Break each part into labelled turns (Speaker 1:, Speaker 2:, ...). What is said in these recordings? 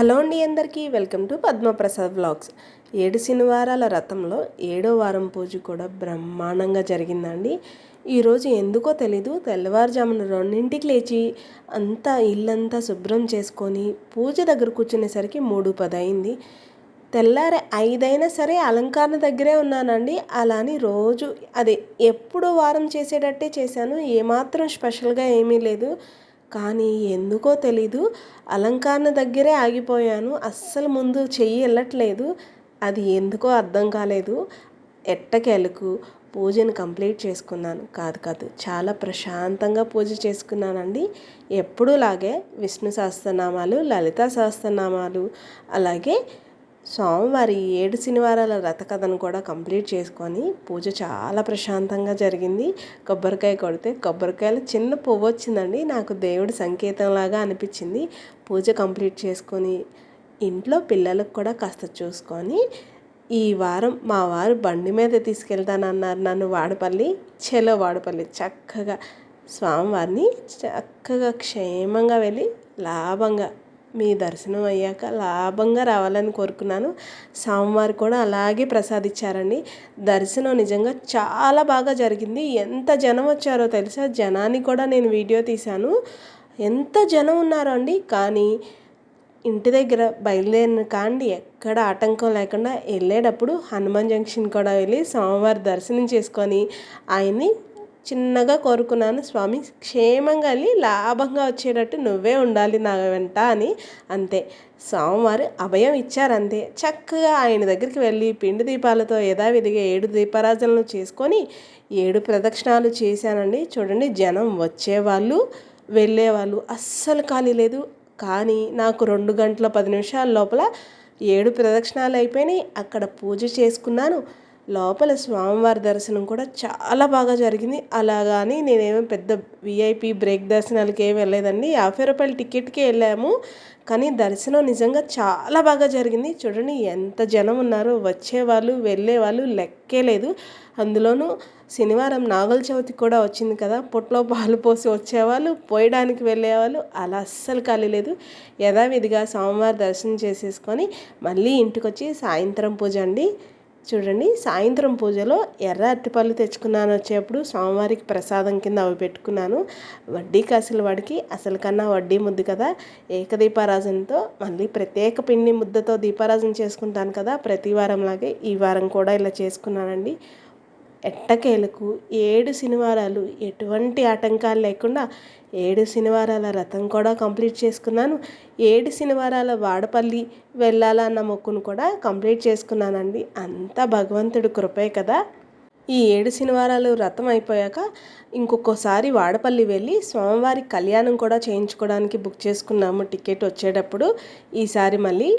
Speaker 1: Hello అండి అందరికీ welcome to Padma Prasad vlogs. ఏడు శనివారాల రథంలో ఏడో వారం పూజ కూడా బ్రహ్మాండంగా జరిగిందండి. ఈరోజు ఎందుకో తెలీదు తెల్లవారుజామున రెండింటికి లేచి అంతా ఇల్లంతా శుభ్రం చేసుకొని పూజ దగ్గర కూర్చునేసరికి మూడు పది అయింది. తెల్లారి ఐదైనా సరే అలంకరణ దగ్గరే ఉన్నానండి. అలా అని రోజు అదే ఎప్పుడు వారం చేసేటట్టే చేశాను. ఏమాత్రం స్పెషల్గా ఏమీ లేదు. కానీ ఎందుకో తెలీదు. అలంకరణ దగ్గరే ఆగిపోయాను. అస్సలు ముందు చెయ్యి వెళ్ళట్లేదు అది ఎందుకో అర్థం కాలేదు. ఎట్టకెలకు పూజను కంప్లీట్ చేసుకున్నాను. కాదు కాదు చాలా ప్రశాంతంగా పూజ చేసుకున్నానండి. ఎప్పుడూలాగే విష్ణు సహస్రనామాలు లలిత సహస్రనామాలు అలాగే స్వామివారి ఏడు శనివారాల రథకథను కూడా కంప్లీట్ చేసుకొని పూజ చాలా ప్రశాంతంగా జరిగింది. కొబ్బరికాయ కొడితే కొబ్బరికాయల చిన్న పువ్వు వచ్చిందండి. నాకు దేవుడి సంకేతంలాగా అనిపించింది. పూజ కంప్లీట్ చేసుకొని ఇంట్లో పిల్లలకు కూడా కాస్త చూసుకొని ఈ వారం మా వారు బండి మీద తీసుకెళ్తానన్నారు నన్ను వాడపల్లి చెలో వాడపల్లి. చక్కగా స్వామివారిని చక్కగా క్షేమంగా వెళ్ళి లాభంగా మీ దర్శనం అయ్యాక లాభంగా రావాలని కోరుకున్నాను. స్వామివారు కూడా అలాగే ప్రసాదించారండి. దర్శనం నిజంగా చాలా బాగా జరిగింది. ఎంత జనం వచ్చారో తెలుసా? జనాన్ని కూడా నేను వీడియో తీశాను. ఎంత జనం ఉన్నారో అండి. కానీ ఇంటి దగ్గర బయలుదేరిన కాండి ఎక్కడ ఆటంకం లేకుండా వెళ్ళేటప్పుడు హనుమాన్ జంక్షన్ కూడా వెళ్ళి స్వామివారి దర్శనం చేసుకొని ఆయన్ని చిన్నగా కోరుకున్నాను స్వామి. క్షేమంగా వెళ్ళి లాభంగా వచ్చేటట్టు నువ్వే ఉండాలి నా వెంట అని. అంతే. స్వామివారు అభయం ఇచ్చారంతే చక్కగా ఆయన దగ్గరికి వెళ్ళి పిండి దీపాలతో యథావిధిగా ఏడు దీపారాజనలు చేసుకొని ఏడు ప్రదక్షిణాలు చేశానండి. చూడండి జనం వచ్చేవాళ్ళు వెళ్ళేవాళ్ళు. అస్సలు ఖాళీ లేదు. కానీ నాకు రెండు గంటల పది నిమిషాల లోపల ఏడు ప్రదక్షిణాలు అయిపోయినాయి. అక్కడ పూజ చేసుకున్నాను. లోపల స్వామివారి దర్శనం కూడా చాలా బాగా జరిగింది. అలాగని నేనేమో పెద్ద విఐపి బ్రేక్ దర్శనాలకి ఏమి వెళ్ళలేదండి. యాభై రూపాయల టికెట్కి వెళ్ళాము. కానీ దర్శనం నిజంగా చాలా బాగా జరిగింది. చూడండి ఎంత జనం ఉన్నారో వచ్చేవాళ్ళు వెళ్ళేవాళ్ళు లెక్కే లేదు. అందులోనూ శనివారం నాగల చవితి కూడా వచ్చింది కదా పొట్లో పాలు పోసి వచ్చేవాళ్ళు పోయడానికి వెళ్ళేవాళ్ళు అలా అస్సలు ఖాళీ లేదు. యథావిధిగా సోమవారం దర్శనం చేసేసుకొని మళ్ళీ ఇంటికి వచ్చి సాయంత్రం పూజ అండి. చూడండి సాయంత్రం పూజలో ఎర్ర అరటిపళ్ళు తెచ్చుకున్నాను వచ్చేప్పుడు స్వామివారికి ప్రసాదం కింద అవి పెట్టుకున్నాను. వడ్డీ కాసుల వాడికి అసలు కన్నా వడ్డీ ముద్దు కదా. ఏకదీపారాజనతో మళ్ళీ ప్రత్యేక పిండి ముద్దతో దీపారాజన చేసుకుంటాను కదా. ప్రతి వారంలాగే ఈ వారం కూడా ఇలా చేసుకున్నానండి. ఎట్టకేలకు ఏడు శనివారాలు ఎటువంటి ఆటంకాలు లేకుండా ఏడు శనివారాల రథం కూడా కంప్లీట్ చేసుకున్నాను. ఏడు శనివారాల వాడపల్లి వెళ్ళాలన్న మొక్కును కూడా కంప్లీట్ చేసుకున్నానండి. అంతా భగవంతుడు కృపే కదా. ఈ ఏడు శనివారాలు రథం అయిపోయాక ఇంకొకసారి వాడపల్లి వెళ్ళి స్వామివారి కళ్యాణం కూడా చేయించుకోవడానికి బుక్ చేసుకున్నాము టికెట్ వచ్చేటప్పుడు. ఈసారి మళ్ళీ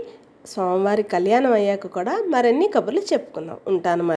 Speaker 1: స్వామివారి కళ్యాణం అయ్యాక కూడా మరిన్ని కబుర్లు చెప్పుకుందాం. ఉంటాను మరి.